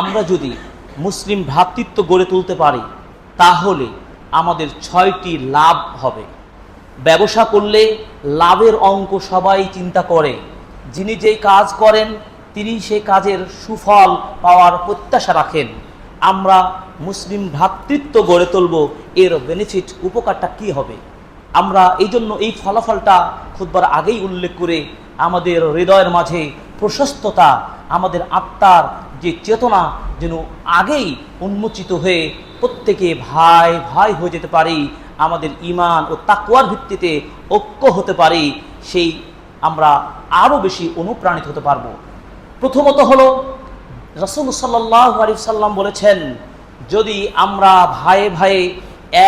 আমরা যদি মুসলিম ভ্রাতৃত্ব গড়ে তুলতে পারি, তাহলে আমাদের ছয়টি লাভ হবে। ব্যবসা করলে লাভের অঙ্ক সবাই চিন্তা করে। যিনি যেই কাজ করেন, তিনি সেই কাজের সুফল পাওয়ার প্রত্যাশা রাখেন। আমরা মুসলিম ভ্রাতৃত্ব গড়ে তুলব, এর বেনিফিট উপকারটা কি হবে? আমরা এই জন্য এই ফলাফলটা খুদবার আগেই উল্লেখ করে আমাদের হৃদয়ের মাঝে প্রশস্ততা, আমাদের আত্মার যে চেতনা যেন আগেই উন্মোচিত হয়ে প্রত্যেকে ভাই ভাই হয়ে যেতে পারি, আমাদের ইমান ও তাকুয়ার ভিত্তিতে ঐক্য হতে পারি, সেই আমরা আরও বেশি অনুপ্রাণিত হতে পারব। প্রথমত হলো, রসুল সাল্লাহ আলী সাল্লাম বলেছেন, যদি আমরা ভাইয়ে ভাইয়ে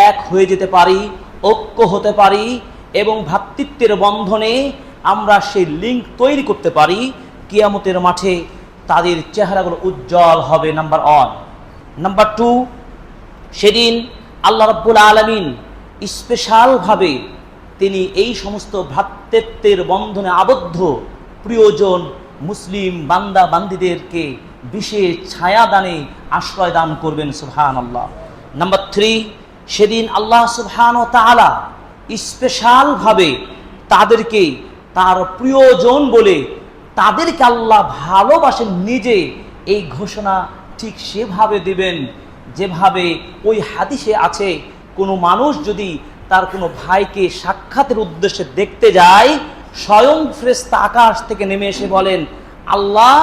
এক হয়ে যেতে পারি, ঐক্য হতে পারি এবং ভ্রাতৃত্বের বন্ধনে আমরা সেই লিঙ্ক তৈরি করতে পারি, কিয়ামতের মাঠে তাদের চেহারাগুলো উজ্জ্বল হবে নাম্বার ওয়ান নাম্বার টু সেদিন আল্লাহ রব্বুল আলমিন স্পেশালভাবে তিনি এই সমস্ত ভ্রাতৃত্বের বন্ধনে আবদ্ধ প্রিয়জন মুসলিম বান্দা বান্দিদেরকে বিশেষ ছায়া দানে আশ্রয় দান করবেন সুবহান আল্লাহ নাম্বার থ্রি সেদিন আল্লাহ সুবহান ও তালা স্পেশালভাবে তাদেরকে তার প্রিয়জন বলে তাদেরকে আল্লাহ ভালোবাসেন নিজে। এই ঘোষণা ঠিক সেভাবে দিবেন যেভাবে ওই হাদিসে আছে, কোনো মানুষ যদি তার কোনো ভাইকে সাক্ষাতের উদ্দেশ্যে দেখতে যায়, স্বয়ং ফ্রেস্তা আকাশ থেকে নেমে এসে বলেন, আল্লাহ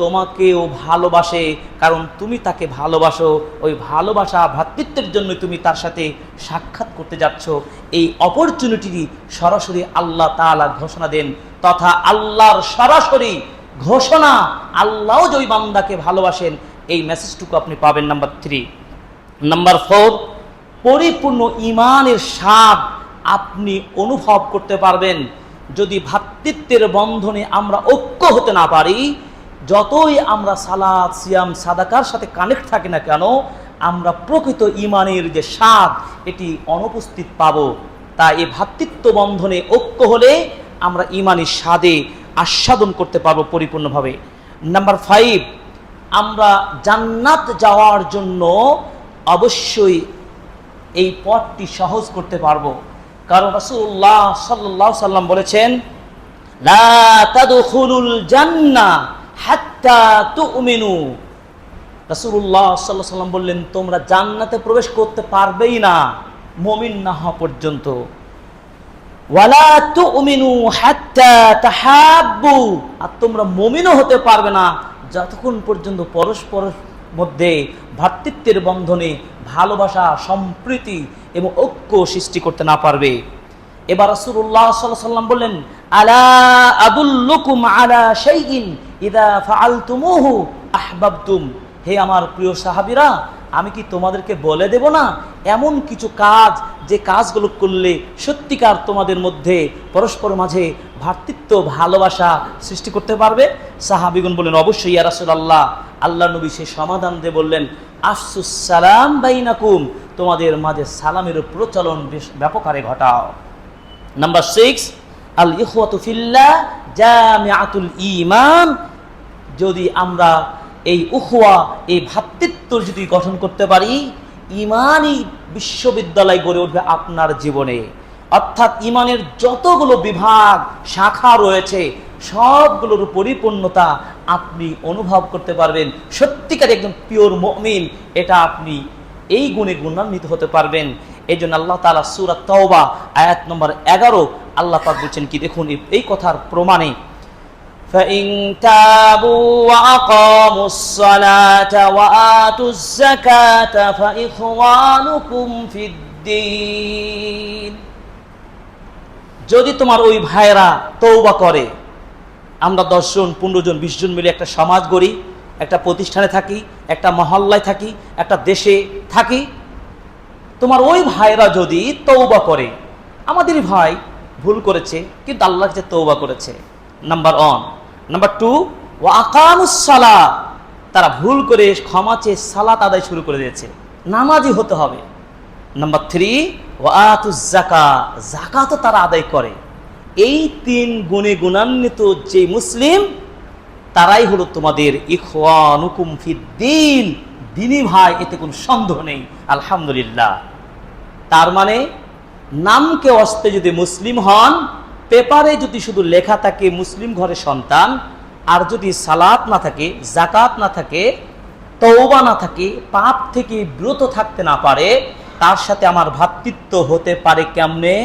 তোমাকেও ভালোবাসে, কারণ তুমি তাকে ভালোবাসো। ওই ভালোবাসা ভ্রাতৃত্বের জন্য তুমি তার সাথে সাক্ষাৎ করতে যাচ্ছ। এই অপরচুনিটি সরাসরি আল্লাহ তাআলা ঘোষণা দেন, তথা আল্লাহর সরাসরি ঘোষণা আল্লাহও যে বান্দাকে ভালোবাসেন, এই মেসেজটুকু আপনি পাবেন নাম্বার থ্রি নাম্বার ফোর পরিপূর্ণ ইমানের স্বাদ আপনি অনুভব করতে পারবেন। যদি ভ্রাতৃত্বের বন্ধনে আমরা ঐক্য হতে না পারি যতই আমরা সালাদ সিয়াম, সাদাকার সাথে কানেক্ট থাকি না কেন, আমরা প্রকৃত ইমানের যে স্বাদ, এটি অনুপস্থিত পাব। তা এই ভ্রাতৃত্ব বন্ধনে ঐক্য হলে আমরা ইমানের স্বাদে আস্বাদন করতে পারব পরিপূর্ণভাবে। নাম্বার ফাইভ আমরা জান্নাত যাওয়ার জন্য অবশ্যই এই পথটি সহজ করতে পারব। কারণ রাসূলুল্লাহ সাল্লাল্লাহু সাল্লাম বলেছেন, লা জান্নাহ হাত্তা তুমিনু। রাসূলুল্লাহ সাল্লাল্লাহু আলাইহি সাল্লাম বললেন, তোমরা জান্নাতে প্রবেশ করতে পারবেই না, মুমিন না হওয়া পর্যন্ত। ওয়ালা তুমিনু হাত্তা তাহাব্বু। আর তোমরা মুমিনও হতে পারবে না, যতক্ষণ পর্যন্ত পরস্পর মধ্যে ভ্রাতৃত্বের বন্ধনে ভালোবাসা, সম্প্রীতি এবং ঐক্য সৃষ্টি করতে না পারবে। এবার রাসূলুল্লাহ সাল্লাল্লাহু আলাইহি সাল্লাম বললেন, আলা আদুল্লুকুম আলা শাইইন। ইদা ফাআলতুমুহু আহবাবতুম। হে আমার প্রিয় সাহাবীরা, আমি কি তোমাদেরকে বলে দেব না, এমন কিছু কাজ, যে কাজগুলো করলে সত্যিকার তোমাদের মধ্যে পরস্পর মাঝে ভ্রাতৃত্ব, ভালোবাসা সৃষ্টি করতে পারবে? সাহাবিগুন বললেন, অবশ্যই ইয়া রাসূলুল্লাহ। আল্লাহ নবী সে সমাধান দিয়ে বললেন, আফসুস সালাম বাইনাকুম। তোমাদের মাঝে সালামের প্রচলন বেশ ব্যাপক হারে ঘটাও। নাম্বার সিক্স আল ইখওয়াতু ফিল্লাহ জামিআতুল ঈমান। যদি আমরা এই উখওয়া, এই ভ্রাতৃত্ব যদি গঠন করতে পারি, ইমানই বিশ্ববিদ্যালয় গড়ে উঠবে আপনার জীবনে। অর্থাৎ ইমানের যতগুলো বিভাগ, শাখা রয়েছে, সবগুলোর পরিপূর্ণতা আপনি অনুভব করতে পারবেন। সত্যিকার একজন পিওর মমিন, এটা আপনি এই গুণে গুণান্বিত হতে পারবেন। এই জন্য আল্লাহ তালা সুরাত আয়াত নম্বর এগারো, আল্লাহ পাক বলছেন কি, দেখুন, এই কথার প্রমাণে فإن تابوا وأقاموا الصلاة وآتوا الزكاة فإخوانكم في الدين যদি তোমার ওই ভাইরা তৌবা করে আমরা দশজন পনেরো জন বিশ জন মিলে একটা সমাজ গড়ি একটা প্রতিষ্ঠানে থাকি একটা মহল্লায় থাকি একটা দেশে থাকি তোমার ওই ভাইরা যদি তৌবা করে আমাদেরই ভাই ভুল করেছে কিন্তু আল্লাহ যে তৌবা করেছে নাম্বার ওয়ান নাম্বার টু ও আকামুসালা তারা ভুল করে ক্ষমা চেয়ে সালাত আদায় শুরু করে দিয়েছে। নামাজি হতে হবে। নাম্বার থ্রি ও জাকা জাকাতও তারা আদায় করে। এই তিন গুণে গুণান্বিত যে মুসলিম, তারাই হলো তোমাদের ইখওয়ানুকুম ফিদ্দিন। দিনী ভাই, এতে কোনো সন্দেহ নেই। আলহামদুলিল্লাহ। তার মানে নামকে অস্তে যদি মুসলিম হন পেপারে যদি শুধু লেখা থাকে মুসলিম ঘরে সন্তান, আর যদি সালাত না থাকে জাকাত না থাকে, তওবা না থাকে, পাপ থেকে বিরত থাকতে না পারে, তার সাথে আমার ভাতৃত্ব হতে পারে কেমনে?